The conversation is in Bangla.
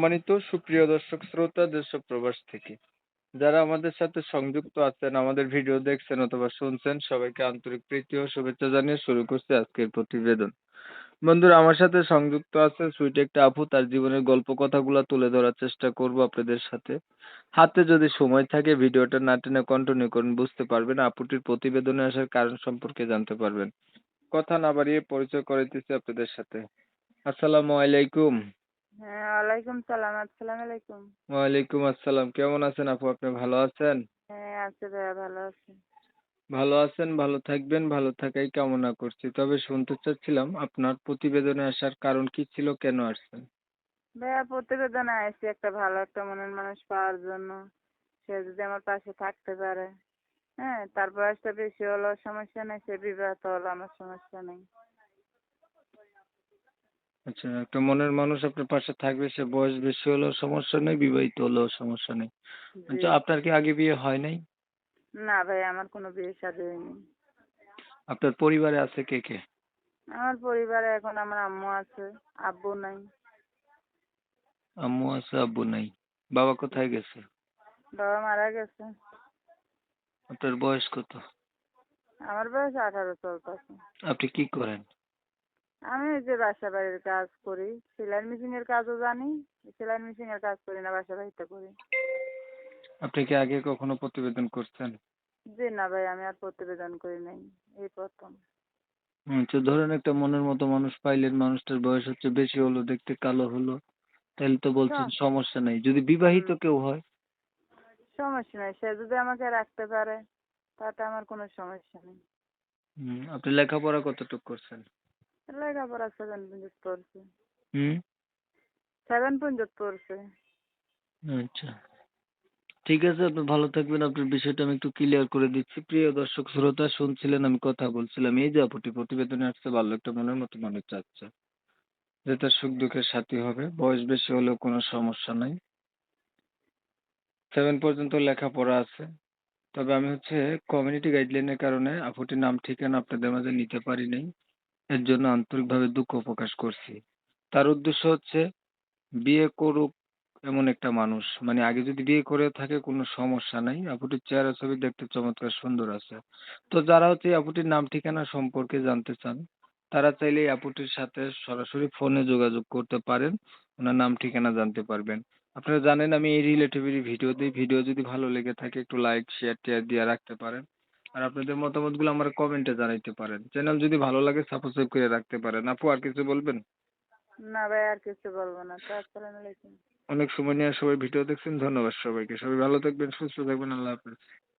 সম্মানিত সুপ্রিয় দর্শক, শ্রোতা দেশ প্রবাস থেকে। যারা আমাদের সাথে সংযুক্ত আছেন, আমাদের ভিডিও দেখছেন অথবা শুনছেন, সবাইকে আন্তরিক প্রীতি ও শুভেচ্ছা জানিয়ে শুরু করছি আজকের প্রতিবেদন। বন্ধুরা, আমার সাথে সংযুক্ত আছে সুইট একটা আপু, তার জীবনের গল্প কথাগুলো তুলে ধরার চেষ্টা করব আপনাদের সাথে। হাতে যদি সময় থাকে, ভিডিওটা না টেনে কন্টিনিউ করুন, বুঝতে পারবেন আপুটির প্রতিবেদনে আসার কারণ সম্পর্কে জানতে পারবেন। কথা না বাড়িয়ে পরিচয় করাইতেছি আপনাদের সাথে। আসসালামু আলাইকুম। হ্যাঁ ওয়ালাইকুম সালাম আসসালামু আলাইকুম। ওয়ালাইকুম আসসালাম কেমন আছেন আপু? আপনি ভালো আছেন? হ্যাঁ আছে ভাইয়া ভালো আছি। ভালো আছেন ভালো থাকবেন ভালো থাকাই কামনা করছি। তবে শুনতে চাচ্ছিলাম আপনার প্রতিবেদনে আসার কারণ কি ছিল কেন আসছেন? ভাইয়া প্রতিবেদনে আসছি একটা ভালো একটা মনের মানুষ পাওয়ার জন্য। সে যদি আমার পাশে থাকতে পারে। হ্যাঁ তার বয়সটা বেশি হলো সমস্যা নেই সে বিবাহিত হলো আমার সমস্যা নেই। আচ্ছা একটা মনের মানুষ আপনার পাশে থাকবে সে বয়স বেশি হলেও সমস্যা নেই বিবাহিত হলেও সমস্যা নেই। আচ্ছা আপনার কি আগে বিয়ে হয় নাই? না ভাই আমার কোনো বিয়ে শাদী হয়নি। আপনার পরিবারে আছে কে কে? আমার পরিবারে এখন আমার আম্মু আছে আব্বু নাই। আম্মু আছে আব্বু নাই। বাবা কোথায় গেছে? বাবা মারা গেছে। আপনার বয়স কত? আমার বয়স আঠারো চলতেছে। আপনি কি করেন? আমি ওই যে বাসা বাড়ির কাজ করি। সেলাই মেশিনের কাজও জানি সেলাই মেশিনের কাজ করি না বাসা বাড়িতে করি। আপনি কি আগে কখনো প্রতিবেদন করছেন? জি না ভাই আমি আর প্রতিবেদন করি নাই এই প্রথম। আচ্ছা ধরেন একটা মনের মতো মানুষ পাইলেন মানুষটার বয়স হচ্ছে বেশি হলো দেখতে কালো হলো তাহলে তো বলছেন সমস্যা নেই। যদি বিবাহিত কেউ হয়? সমস্যা নাই সে যদি আমাকে রাখতে পারে তাতে আমার কোনো সমস্যা নেই। হুম, আপনি লেখাপড়া কতটুকু করছেন? লেখাপড়া সেভেন পর্যন্ত পড়ছে হুম সেভেন পর্যন্ত পড়ছে আচ্ছা ঠিক আছে আপনি ভালো থাকবেন আপনার বিষয়টা আমি একটু ক্লিয়ার করে দিচ্ছি। প্রিয় দর্শক শ্রোতা শুনছিলেন আমি কথা বলছিলাম। এই যে আপুটি প্রতিবেদনে আসছে ভালো একটা মনের মতো মানুষ চাচ্ছে যে তার সুখ দুঃখের সাথী হবে বয়স বেশি হলেও কোনো সমস্যা নাই। সেভেন পর্যন্ত লেখাপড়া আছে। তবে আমি হচ্ছে কমিউনিটি গাইডলাইনের কারণে আপুটির নাম ঠিকানা আপনাদের মাঝে নিতে পারি নাই। এর জন্য আন্তরিকভাবে দুঃখ প্রকাশ করছি। তার উদ্দেশ্য হচ্ছে, বিয়ে করুক এমন একটা মানুষ। মানে আগে যদি বিয়ে করে থাকে, কোনো সমস্যা নাই। আপুটির চেহারা ছবি দেখতে চমৎকার সুন্দর আছে। তো যারা হচ্ছে আপুটির নাম, ঠিকানা সম্পর্কে জানতে চান, তারা চাইলে এই আপুটির সাথে সরাসরি ফোনে যোগাযোগ করতে পারেন। ওনার নাম, ঠিকানা জানতে পারবেন। আপনারা জানেন, আমি এই রিলেটিভেরই ভিডিও দিই ভিডিও যদি ভালো লেগে থাকে, একটু লাইক শেয়ার টেয়ার দিয়ে রাখতে পারেন। আর আপনাদের মতামতগুলো আমার কমেন্টে জানাইতে পারেন। চ্যানেল যদি ভালো লাগে সাবস্ক্রাইব করে রাখতে পারেন। আপু আর কিছু বলবেন? না ভাই আর কিছু বলব না। তো আসসালামু আলাইকুম। অনেক সময় নিয়ে সবাই ভিডিও দেখছেন। ধন্যবাদ সবাইকে। সবাই ভালো থাকবেন সুস্থ থাকবেন। আল্লাহ হাফেজ।